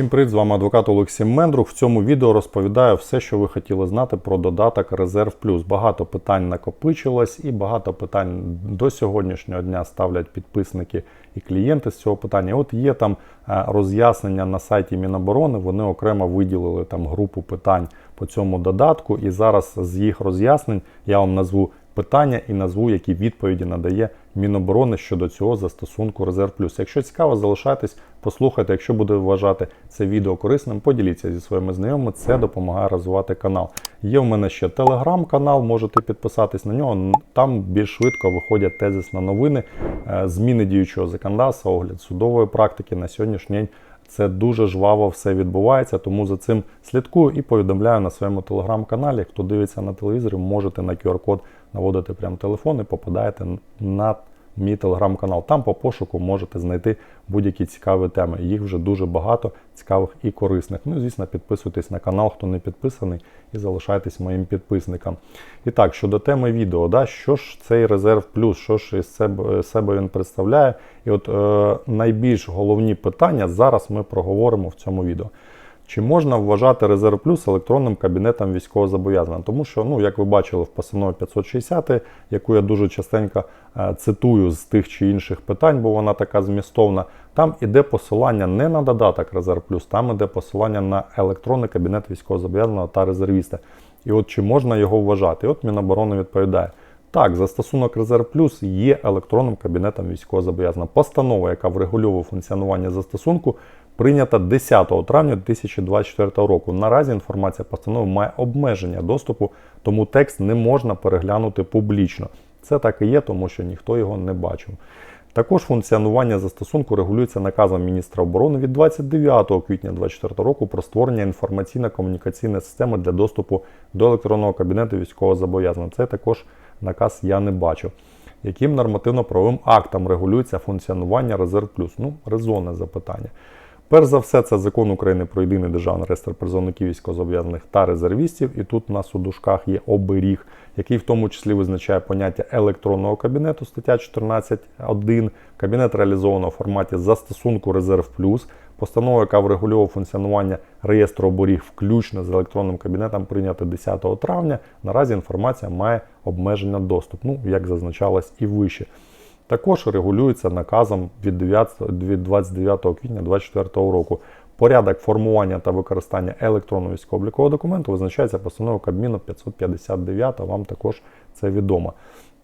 Всім привіт, з вами адвокат Олексій Мендрух. В цьому відео розповідаю все, що ви хотіли знати про додаток Резерв Плюс. Багато питань накопичилось і багато питань до сьогоднішнього дня ставлять підписники і клієнти з цього питання. От є там е, роз'яснення на сайті Міноборони. Вони окремо виділили там групу питань по цьому додатку. І зараз з їх роз'яснень я вам назву питання і назву, які відповіді надає Міноборони щодо цього застосунку Резерв Плюс. Якщо цікаво, залишайтесь, послухайте. Якщо буде вважати це відео корисним, поділіться зі своїми знайомими. Це допомагає розвивати канал. Є в мене ще телеграм-канал, можете підписатись на нього. Там більш швидко виходять тезисні новини, е, зміни діючого законодавства, огляд судової практики на сьогоднішній день. Це дуже жваво все відбувається, тому за цим слідкую і повідомляю на своєму телеграм-каналі. Хто дивиться на телевізорі, можете на QR-код наводити прямо телефон і попадаєте на мій телеграм-канал. Там по пошуку можете знайти будь-які цікаві теми. Їх вже дуже багато, цікавих і корисних. Ну звісно, підписуйтесь на канал, хто не підписаний, і залишайтесь моїм підписником. І так, щодо теми відео, да, що ж цей резерв плюс, що ж із себе, себе він представляє? І от е, найбільш головні питання зараз ми проговоримо в цьому відео. Чи можна вважати резерв плюс електронним кабінетом військовозобов'язаного? Тому що, ну, як ви бачили в постанові 560, яку я дуже частенько е, цитую з тих чи інших питань, бо вона така змістовна, там іде посилання не на додаток резерв плюс, там іде посилання на електронний кабінет військовозобов'язаного та резервіста. І от чи можна його вважати? І от Міноборони відповідає. Так, застосунок Резерв Плюс є електронним кабінетом військовозобов'язаного. Постанова, яка врегульовує функціонування застосунку, прийнята 10 травня 2024 року. Наразі інформація постанови має обмеження доступу, тому текст не можна переглянути публічно. Це так і є, тому що ніхто його не бачив. Також функціонування застосунку регулюється наказом міністра оборони від 29 квітня 2024 року про створення інформаційно-комунікаційної системи для доступу до електронного кабінету військовозобов'язаного. Це також наказ я не бачив. Яким нормативно-правовим актом регулюється функціонування Резерв Плюс? Ну, резонне запитання. Перш за все, це закон України про єдиний державний реєстр призовників військовозобов'язаних та резервістів. І тут у нас у дужках є оберіг, який в тому числі визначає поняття електронного кабінету, стаття 14.1. Кабінет реалізовано в форматі застосунку Резерв Плюс. Постанова, яка врегульовує функціонування реєстру оберіг, включно з електронним кабінетом, прийнята 10 травня. Наразі інформація має обмеження доступ, ну як зазначалось і вище. Також регулюється наказом від 29 квітня 2024 року. Порядок формування та використання електронного військово-облікового документу визначається постановою Кабміну 559, вам також це відомо.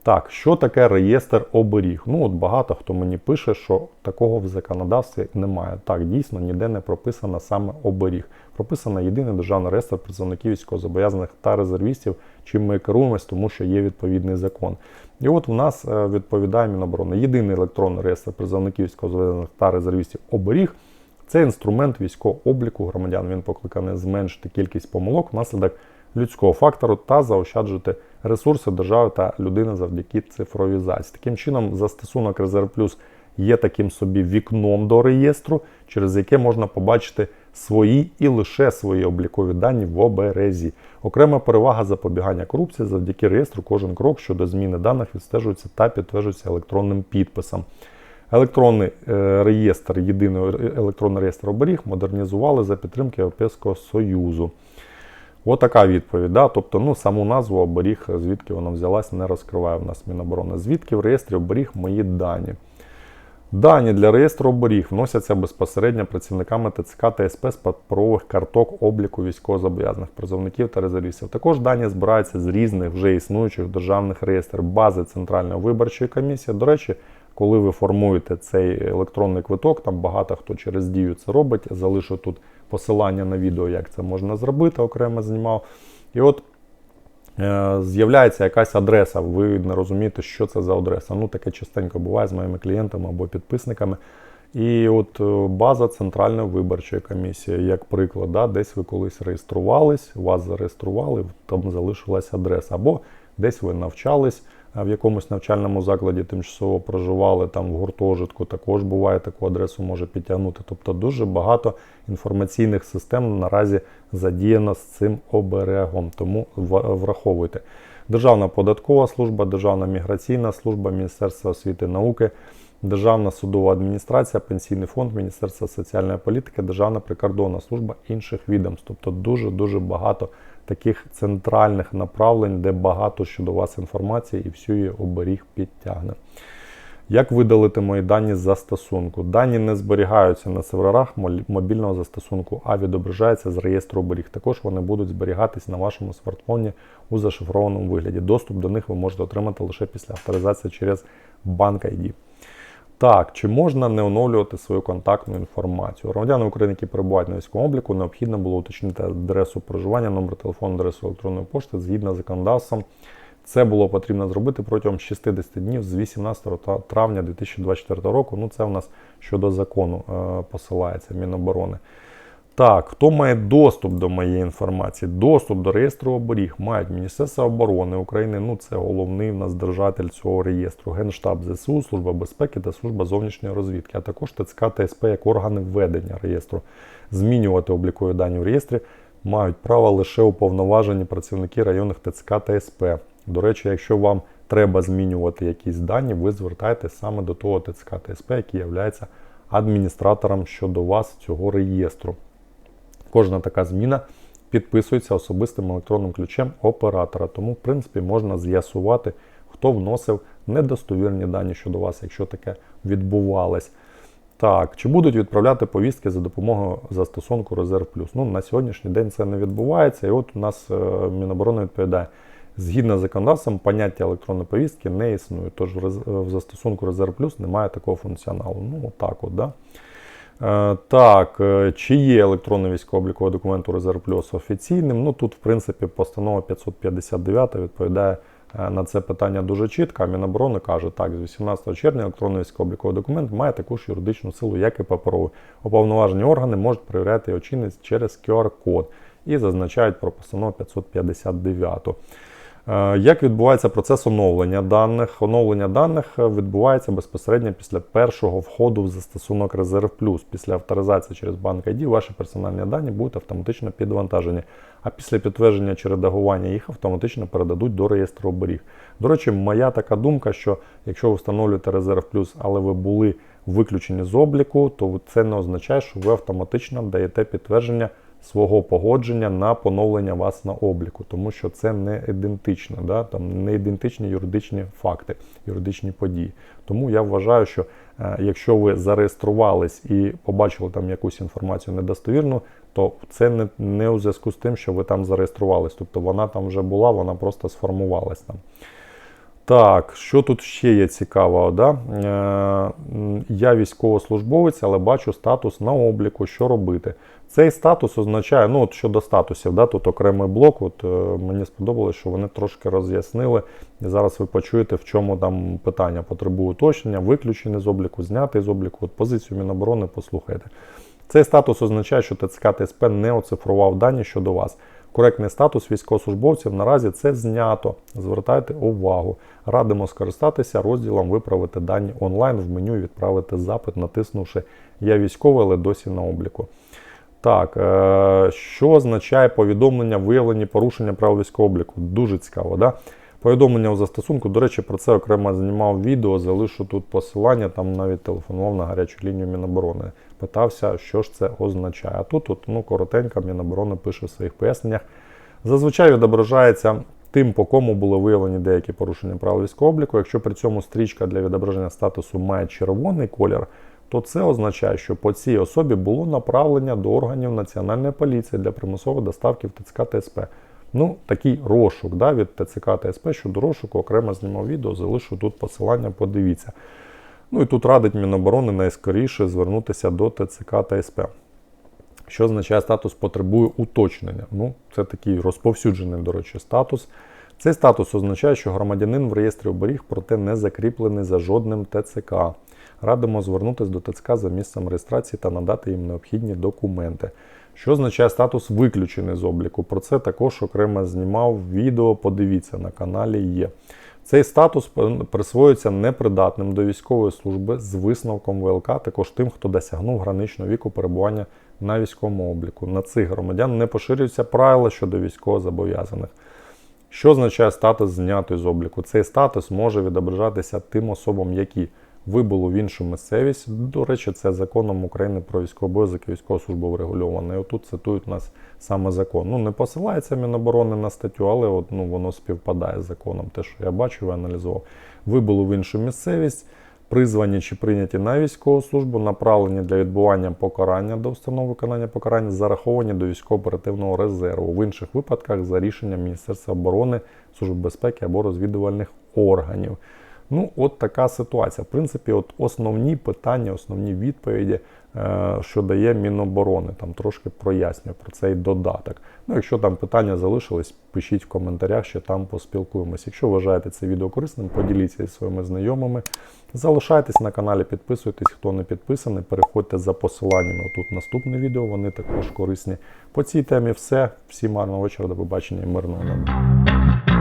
Так, що таке реєстр оберіг? Ну, от багато хто мені пише, що такого в законодавстві немає. Так, дійсно, ніде не прописано саме оберіг. Прописано єдиний державний реєстр представників військовозобов'язаних та резервістів, чим ми керуємось, тому що є відповідний закон. І от у нас е, відповідає Міноборони. Єдиний електронний реєстр призовників військовозобов'язаних та резервістів оберіг. Це інструмент військового обліку громадян. Він покликаний зменшити кількість помилок внаслідок людського фактору та заощаджувати ресурси держави та людини завдяки цифровізації. Таким чином, застосунок Резерв Плюс є таким собі вікном до реєстру, через яке можна побачити свої і лише свої облікові дані в оберезі. Окрема перевага запобігання корупції завдяки реєстру. Кожен крок щодо зміни даних відстежується та підтверджується електронним підписом. Електронний е, реєстр, єдиний електронний реєстр оберіг модернізували за підтримки Європейського Союзу. Отака відповідь. Да? Тобто, ну, саму назву оберіг, звідки вона взялась, не розкриває в нас Міноборони. Звідки в реєстрі оберіг мої дані? Дані для реєстру оберіг вносяться безпосередньо працівниками ТЦК та СП з паперових карток обліку військовозобов'язаних призовників та резервістів. Також дані збираються з різних вже існуючих державних реєстрів бази Центральної виборчої комісії. До речі, коли ви формуєте цей електронний квиток, там багато хто через дію це робить. Залишу тут посилання на відео, як це можна зробити, окремо знімав. І от е, з'являється якась адреса, ви не розумієте, що це за адреса. Ну, таке частенько буває з моїми клієнтами або підписниками. І от е, база Центральної виборчої комісії, як приклад, да, десь ви колись реєструвались, вас зареєстрували, там залишилась адреса, або десь ви навчались в якомусь навчальному закладі тимчасово проживали, там в гуртожитку також буває таку адресу може підтягнути. Тобто дуже багато інформаційних систем наразі задіяно з цим оберегом, тому враховуйте. Державна податкова служба, Державна міграційна служба, Міністерство освіти і науки. Державна судова адміністрація, пенсійний фонд, Міністерство соціальної політики, Державна прикордонна служба інших відомств. Тобто дуже-дуже багато таких центральних направлень, де багато щодо вас інформації і всю її оберіг підтягне. Як видалити мої дані з застосунку? Дані не зберігаються на серверах мобільного застосунку, а відображаються з реєстру оберіг. Також вони будуть зберігатись на вашому смартфоні у зашифрованому вигляді. Доступ до них ви можете отримати лише після авторизації через Bank ID. Так, чи можна не оновлювати свою контактну інформацію? Громадяни України, які перебувають на військовому обліку, необхідно було уточнити адресу проживання, номер телефону, адресу електронної пошти згідно з законодавством. Це було потрібно зробити протягом 60 днів з 18 травня 2024 року. Ну, це в нас щодо закону е, посилається Міноборони. Так, хто має доступ до моєї інформації? Доступ до реєстру оберіг мають Міністерство оборони України. Ну це головний в нас держатель цього реєстру, Генштаб ЗСУ, Служба безпеки та Служба зовнішньої розвідки, а також ТЦК та СП як органи ведення реєстру. Змінювати облікові дані в реєстрі мають право лише уповноважені працівники районних ТЦК та СП. До речі, якщо вам треба змінювати якісь дані, ви звертаєтесь саме до того ТЦК та СП, який є адміністратором щодо вас цього реєстру. Кожна така зміна підписується особистим електронним ключем оператора. Тому, в принципі, можна з'ясувати, хто вносив недостовірні дані щодо вас, якщо таке відбувалось. Так, чи будуть відправляти повістки за допомогою застосунку Резерв Плюс? Ну, на сьогоднішній день це не відбувається. І от у нас е, Міноборони відповідає, згідно з законодавством, поняття електронної повістки не існує. Тож в, застосунку Резерв Плюс немає такого функціоналу. Ну, отак от, да? Е, Так, е, чи є електронний військово-обліковий документ у Резерв Плюс офіційним? Ну тут, в принципі, постанова 559 відповідає е, на це питання дуже чітко. А Міноборони каже, так, з 18 червня електронний військово-обліковий документ має таку ж юридичну силу, як і паперовий. Уповноважені органи можуть перевіряти його чинність через QR-код і зазначають про постанову 559. Е, Як відбувається процес оновлення даних? Оновлення даних е, відбувається безпосередньо після першого входу в застосунок Резерв Плюс. Після авторизації через банк ID ваші персональні дані будуть автоматично підвантажені. А після підтвердження чи редагування їх автоматично передадуть до реєстру оберіг. До речі, моя така думка, що якщо ви встановлюєте Резерв Плюс, але ви були виключені з обліку, то це не означає, що ви автоматично даєте підтвердження свого погодження на поновлення вас на обліку, тому що це не ідентично, да? там не ідентичні юридичні факти, юридичні події. Тому я вважаю, що е, якщо ви зареєструвались і побачили там якусь інформацію недостовірну, то це не, не у зв'язку з тим, що ви там зареєструвались. Тобто вона там вже була, вона просто сформувалась там. Так, що тут ще є цікавого? Да? Е, я військовослужбовець, але бачу статус на обліку, що робити. Цей статус означає, ну от щодо статусів, да, тут окремий блок. От е, мені сподобалось, що вони трошки роз'яснили. І зараз ви почуєте, в чому там питання потребує уточнення, виключений з обліку, знятий з обліку. От позицію Міноборони послухайте. Цей статус означає, що ТЦК ТСП не оцифрував дані щодо вас. Коректний статус військовослужбовців наразі це знято. Звертайте увагу. Радимо скористатися розділом Виправити дані онлайн в меню і відправити запит, натиснувши Я військовий, але досі на обліку. Так, е, що означає повідомлення виявлені порушення правил військового обліку? Дуже цікаво, да? Повідомлення у застосунку, до речі, про це окремо знімав відео, залишу тут посилання, там навіть телефонував на гарячу лінію Міноборони. Питався, що ж це означає. А тут, от, ну, коротенько, Міноборони пише в своїх поясненнях. Зазвичай відображається тим, по кому були виявлені деякі порушення правил військового обліку. Якщо при цьому стрічка для відображення статусу має червоний колір, то це означає, що по цій особі було направлення до органів Національної поліції для примусової доставки в ТЦК ТСП. Ну, такий розшук да, від ТЦК ТСП щодо розшуку, окремо знімав відео, залишу тут посилання, подивіться. Ну і тут радить Міноборони найскоріше звернутися до ТЦК ТСП. Що означає статус потребує уточнення? Ну, це такий розповсюджений, до речі, статус. Цей статус означає, що громадянин в реєстрі оберіг, проте не закріплений за жодним ТЦК. Радимо звернутися до ТЦК за місцем реєстрації та надати їм необхідні документи. Що означає статус виключений з обліку? Про це також окремо знімав відео. Подивіться на каналі є. Цей статус присвоюється непридатним до військової служби з висновком ВЛК, також тим, хто досягнув граничного віку перебування на військовому обліку. На цих громадян не поширюються правила щодо військовозобов'язаних. Що означає статус знятий з обліку? Цей статус може відображатися тим особам, які вибуло в іншу місцевість. До речі, це законом України про військовий і військову службу врегульовано. Отут цитують нас саме закон. Ну не посилається Міноборони на статтю, але от, ну, воно співпадає з законом. Те, що я бачив і аналізував. Вибуло в іншу місцевість. Призвані чи прийняті на військову службу, направлені для відбування покарання до установ виконання покарання, зараховані до військово-оперативного резерву. В інших випадках за рішенням Міністерства оборони, Служби безпеки або розвідувальних органів. Ну, от така ситуація. В принципі, от основні питання, основні відповіді, е, що дає Міноборони, там трошки прояснює про цей додаток. Ну, якщо там питання залишились, пишіть в коментарях, що там поспілкуємось. Якщо вважаєте це відео корисним, поділіться зі своїми знайомими. Залишайтесь на каналі, підписуйтесь, хто не підписаний, переходьте за посиланнями. Тут наступне відео, вони також корисні. По цій темі все. Всім гарного вечора, до побачення і мирного неба.